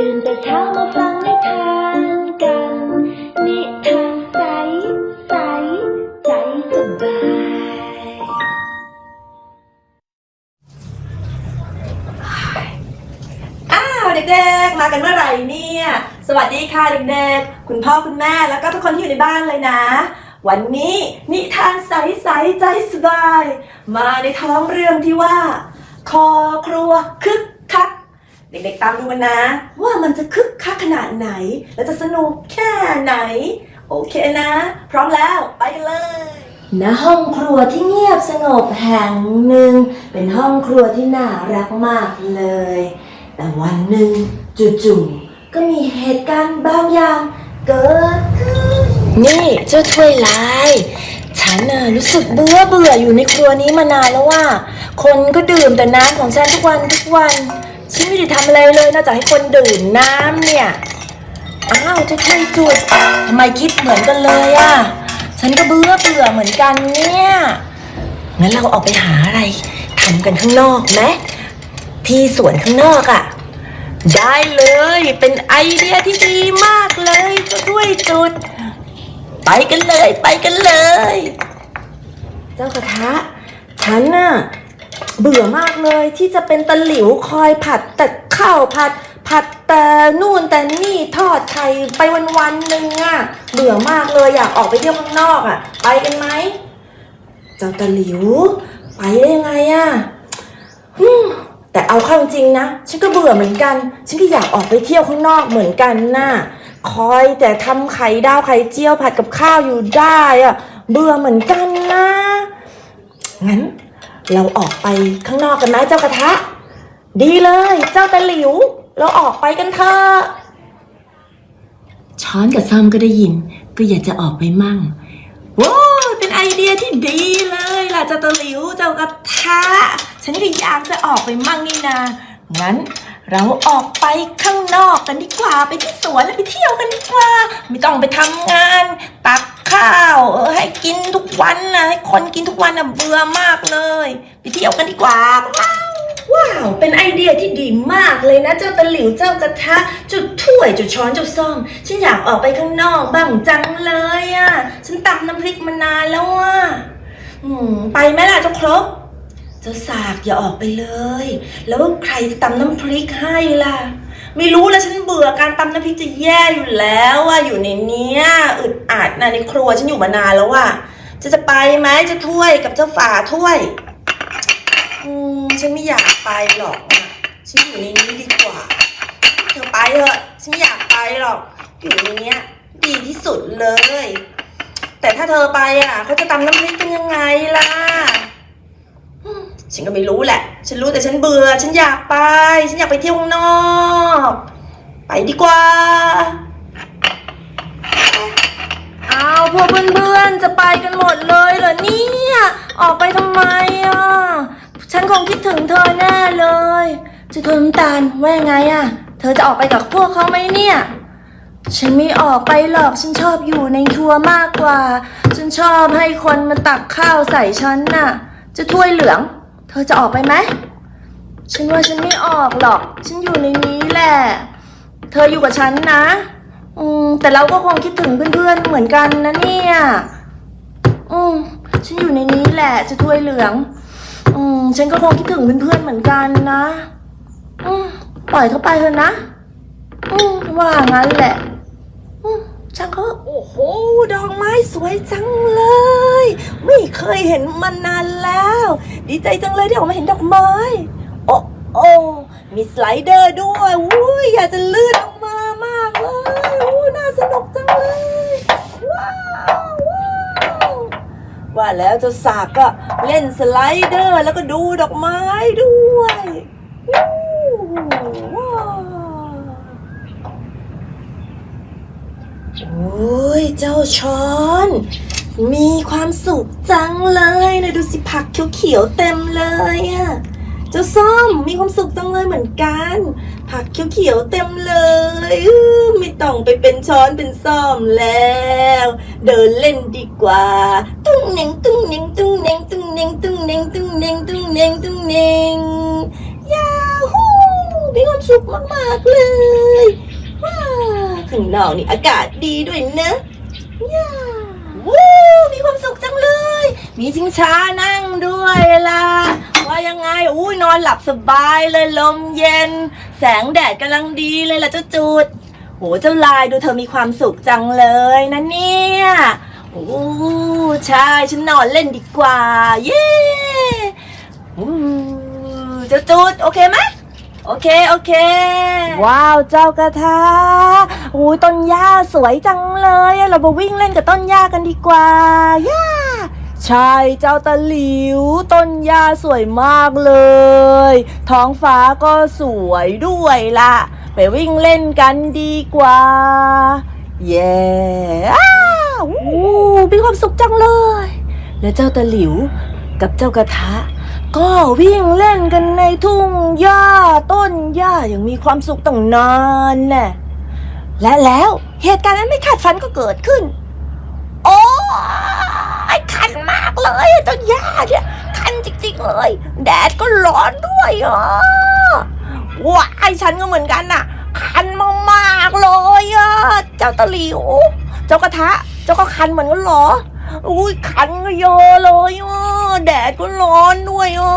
ตื่นแต่เช้ามาฟังนิทานกัน นิทานใสใสใจสบาย อ้าวเด็กๆ มากันเมื่อไหร่เนี่ย สวัสดีค่ะเด็กๆ คุณพ่อคุณแม่แล้วก็ทุกคนที่อยู่ในบ้านเลยนะ วันนี้นิทานใสๆใจสบาย มาในท้องเรื่องที่ว่า คอครัวคึกคัก เด็กๆตามดูกันนะ ว่ามันจะคึกคักขนาดไหน และจะสนุกแค่ไหน โอเคนะ พร้อมแล้วไปกันเลยณห้องครัวที่เงียบสงบแห่งหนึ่ง เป็นห้องครัวที่น่ารักมากเลย แต่วันหนึ่งจู่ๆก็มีเหตุการณ์บางอย่างเกิดขึ้น นี่เจ้าถ้วยลาย ฉันน่ะรู้สึกเบื่อเบื่ออยู่ในครัวนี้มานานแล้วว่า คนก็ดื่มแต่น้ำของฉันทุกวันทุกวัน ฉันไม่ได้ทำอะไรเลยนอกจากให้คนดื่มน้ำเนี่ย อ้าวจ้าถ้วยจุดทำไมคิดเหมือนกันเลยอะฉันก็เบื่อเบื่อเหมือนกันเนี่ย งั้นเราออกไปหาอะไรทำกันข้างนอกไหมที่สวนข้างนอกอะได้เลย เป็นไอเดียที่ดีมากเลยเจ้าถ้วยจุด ไปกันเลย ไปกันเลย เจ้ากระทะ ฉันน่ะ เบื่อมากเลยที่จะเป็นตะหลิวคอยผัดแต่ข้าวผัด ผัดแต่นู่นแต่นี่ทอดไข่ไปวันวันๆหนึ่งอะเบื่อมากเลยอยากออกไปเที่ยวข้างนอกอะไปกันไหมเจ้าตะหลิว ไปได้ยังไงอะฮึ่มแต่เอาเข้าจริงนะฉันก็เบื่อเหมือนกัน ฉันก็อยากออกไปเที่ยวข้างนอกเหมือนกันน่ะคอยแต่ทำไข่ดาวไข่เจียวผัดกับข้าวอยู่ได้อะเบื่อเหมือนกันนะงั้น เราออกไปข้างนอกกันไหมเจ้ากระทะ ดีเลย เจ้าตะหลิว เราออกไปกันเถอะช้อนกับซ่อมก็ได้ยิน ก็อยากจะออกไปมั่งว้าวเป็นไอเดียที่ดีเลยล่ะเจ้าตะหลิวเจ้ากระทะ ฉันก็อยากจะออกไปมั่งนี่นางั้นเราออกไปข้างนอกกันดีกว่าไปที่สวนแล้วไปเที่ยวกันดีกว่า ไม่ต้องไปทำงานตัก ข้าวเออให้กินทุกวันนะให้คนกินทุกวันนะเบื่อมากเลย ไปเที่ยวกันดีกว่า ว้าว เป็นไอเดียที่ดีมากเลยนะ เจ้าตะหลิวเจ้ากระทะ จุดถ้วยจุดช้อนจุดซ่อม ฉันอยากออกไปข้างนอกบ้างจังเลยอะ่ะ ฉันตำน้ำพริกมานานแล้วอะอืมไปไหมล่ะเจ้าครบ เจ้าสากอย่าออกไปเลย แล้วใครจะตำน้ำพริกให้ล่ะ ไม่รู้แล้วฉันเบื่อการตำน้ำพริกจะแย่อยู่แล้วอะอยู่ในเนี้ยอึดอัดนะในครัวฉันอยู่มานานแล้วอะจะจะไปไหมจะถ้วยกับเจ้าฝาถ้วยอืมฉันไม่อยากไปหรอกนะฉันอยู่ในนี้ดีกว่าเธอไปเถอะฉันไม่อยากไปหรอก อยู่ในเนี้ย ดีที่สุดเลย แต่ถ้าเธอไปอะเขาจะตำน้ำพริกกันยังไงล่ะ ฉันก็ไม่รู้แหละ ฉันรู้แต่ฉันเบื่อ ฉันอยากไป ฉันอยากไปเที่ยวข้างนอก ไปดีกว่าอ้าวพวกเพื่อนๆ จะไปกันหมดเลยเหรอเนี่ย ออกไปทำไมอะ ฉันคงคิดถึงเธอแน่เลยจะเธอน้ำตาลว่ายังไงอะ เธอจะออกไปกับพวกเขาไหมเนี่ย ฉันไม่ออกไปหรอก ฉันชอบอยู่ในครัวมากกว่า ฉันชอบให้คนมาตักข้าวใส่ฉันน่ะ จะถ้วยเหลือง อจะออกไปไหม ฉันว่าฉันไม่ออกหรอก ฉันอยู่ในนี้แหละ เธออยู่กับฉันนะ อืม แต่เราก็คงคิดถึงเพื่อนๆ เหมือนกันนะเนี่ย อืม ฉันอยู่ในนี้แหละ จะถ้วยเหลือง อืม ฉันก็คงคิดถึงเพื่อนๆ เหมือนกันนะ อืม ปล่อยเขาไปเถอะนะ อืมว่างั้นแหละ อืม ช่างเขาโอ้โห ดอกไม้สวยจังเลย ไม่เคยเห็นมานานแล้ว ดีใจจังเลยที่ออกมาเห็นดอกไม้ โอ้โอ้มีสไลเดอร์ด้วยอุ้ยอยากจะลื่นลงมามากเลยอู้น่าสนุกจังเลยว้าวว้าวว่าแล้วเจะสากก็เล่นสไลเดอร์แล้วก็ดูดอกไม้ด้วยอู้ว้าว โอ้ยเจ้าช้อน มีความสุขจังเลยนะดูสิผักเขียวๆเต็มเลยอะ่ะเจ้าส้มมีความสุขจังเลยเหมือนกัน ผักเขียวๆเต็มเลยไม่ต้องไปเป็นช้อนเป็นซ่อมแล้ว เดินเล่นดีกว่า ตุ้งเน่งตุ้งเน่งตุ้งเน่งตุ้งเน่งตุ้งเน่งตุ้งเน่งตุ้งเน่งตุ้งเน่งยาฮูมีความสุขมากๆเลย ข้างนอกนี่อากาศดีด้วยนะย่าวู้มีความสุขจังเลย มีชิงช้านั่งด้วยล่ะ ว่ายังไงอุ้ยนอนหลับสบายเลยลมเย็น แสงแดดกำลังดีเลยล่ะเจ้าจูดโหเจ้าลายดูเธอมีความสุขจังเลยนะเนี่ยโอ้ใช่ฉันนอนเล่นดีกว่า เย้อู้เจ้าจูดโอเคไหม โอเค โอเค ว้าวเจ้ากระทะอู้ต้นหญ้าสวยจังเลย เราไปวิ่งเล่นกับต้นหญ้ากันดีกว่าย่าใช่เจ้าตะหลิว ต้นหญ้าสวยมากเลย ท้องฟ้าก็สวยด้วยล่ะ ไปวิ่งเล่นกันดีกว่า เย้อ้าวอู้มีความสุขจังเลย แล้วเจ้าตะหลิวกับเจ้ากระทะ ก็วิ่งเล่นกันในทุ่งหญ้าต้นหญ้าอย่างมีความสุขตั้งนานแน่และแล้วเหตุการณ์นั้นไม่คาดฝันก็เกิดขึ้น โอ้ยคันมากเลยเจ้าหญ้าเนี่ยคันจริงๆเลยแดดก็ร้อนด้วยอะว้ายฉันก็เหมือนกันน่ะ คันมากๆเลยอะเจ้าตะหลิว เจ้ากระทะ เจ้าก็คันเหมือนกันเหรอ อุ้ยคันก็เยอะเลยอะ แดดก็ร้อนด้วยอะ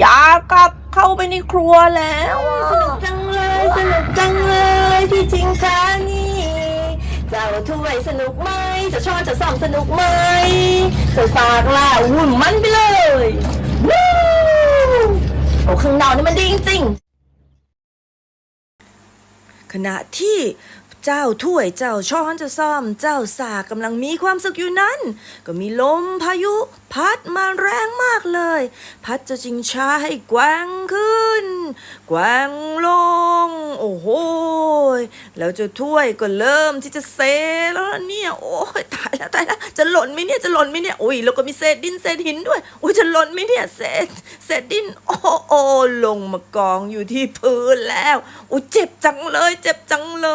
อยากกลับเข้าไปในครัวแล้วสนุกจังเลยสนุกจังเลยที่จริงคะนี่ เจ้าถ้วยสนุกไหมเจ้าช้อนเจ้าซ่อมสนุกไหมเจ้าสากล่ะวุ่นมันไปเลยวู้โอ้ข้างนอกนี่มันดีจริงๆ ขณะที่ เจ้าถ้วยเจ้าช้อนเจ้าซ่อม เจ้าสากกำลังมีความสุขอยู่นั้น ก็มีลมพายุ พัดมาแรงมากเลย พัดจะจิงช้าให้แกว่งขึ้น แกว่งลง โอ้โหแล้วเจ้าถ้วยก็เริ่มที่จะเซแล้วเนี่ย โอ้ยตายแล้วตายแล้วจะหล่นไหมเนี่ยจะหล่นไหมเนี่ยโอ้ยแล้วก็มีเศษดินเศษหินด้วยโอ้ยจะหล่นไหมเนี่ยเศษเศษดินโอ้โอลงมากองอยู่ที่พื้นแล้วโอ้ยเจ็บจังเลย เจ็บจังเล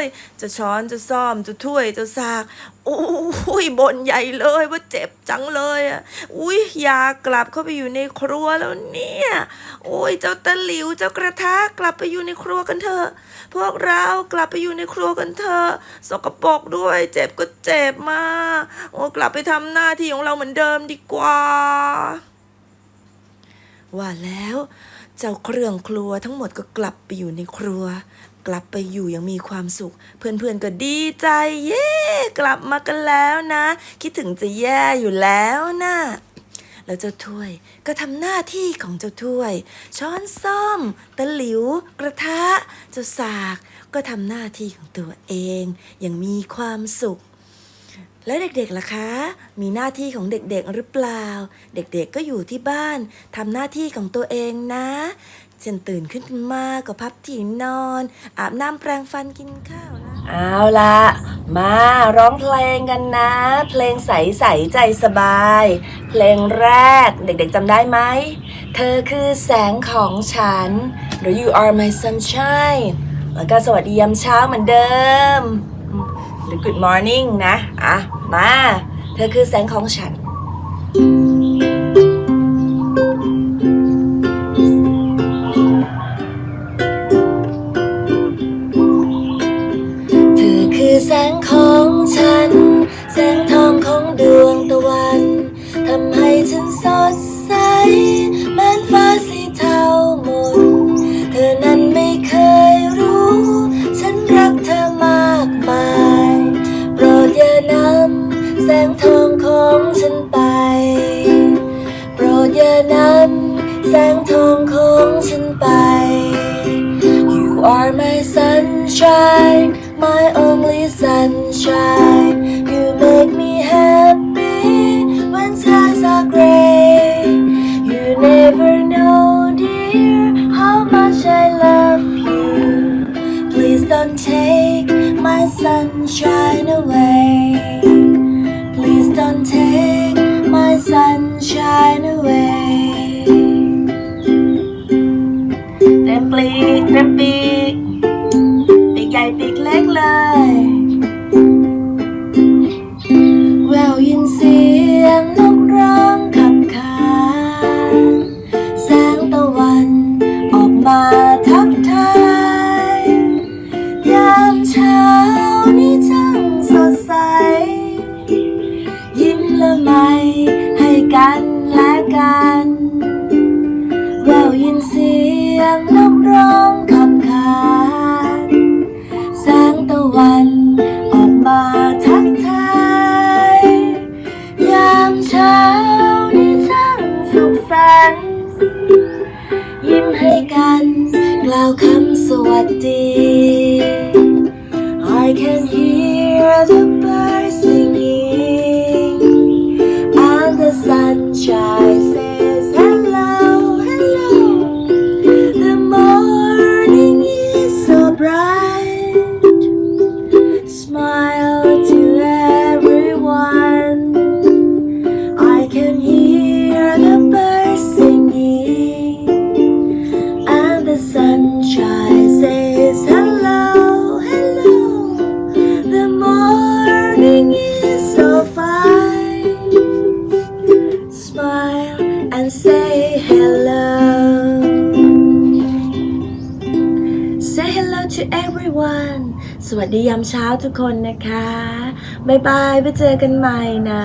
ย จะช้อนจะซ่อมจะถ้วยจะสาก อ้ยบนใหญ่เลยว่าเจ็บจังเลยอะอุ้ยอยากกลับเข้าไปอยู่ในครัวแล้วเนี่ยโอ้ยเจ้าตะหลิวเจ้ากระทะกลับไปอยู่ในครัวกันเถอะพวกเรากลับไปอยู่ในครัวกันเถอะสกปรกด้วย เจ็บก็เจ็บมากโอ้กลับไปทำหน้าที่ของเราเหมือนเดิมดีกว่า ว่าแล้ว เจ้าเครื่องครัวทั้งหมดก็กลับไปอยู่ในครัว กลับไปอยู่ย่างมีความสุข เพื่อนๆก็ดีใจ เย้กลับมากันแล้วนะ คิดถึงจะแย่อยู่แล้วนะแล้วเจ้าถ้วยก็ทำหน้าที่ของเจ้าถ้วย ช้อนซ่อม ตะหลิว กระทะ เจ้าสาก ก็ทำหน้าที่ของตัวเองอย่างมีความสุข แล้วเด็กๆล่ะคะ มีหน้าที่ของเด็กๆหรือเปล่า เด็กๆก็อยู่ที่บ้านทำหน้าที่ของตัวเองนะ เช่นตื่นขึ้นมา ก็พับที่นอน อาบน้ำแปรงฟันกินข้าวนะเอาละมาร้องเพลงกันนะ เพลงใสใสใจสบาย เพลงแรกเด็กๆจำได้ไหม เธอคือแสงของฉัน หรือ you are my sunshine แล้วก็สวัสดียามเช้าเหมือนเดิม หรือ Good Morning นะ อะ มา เธอคือแสงของฉัน shine away Please don't take my sunshine away เต็มปีกเต็มปีกปีกใหญ่ปีกเล็กเลย กันและกันแววยินเสียงลมร้องคำขานแสงตะวันออกมาทักทายยามเช้านี้ช่างสุขสันต์ยิ้มให้กัน กล่าวคำสวัสดี to everyone สวัสดียามเช้าทุกคนนะคะ บ๊ายบายไปเจอกันใหม่นะ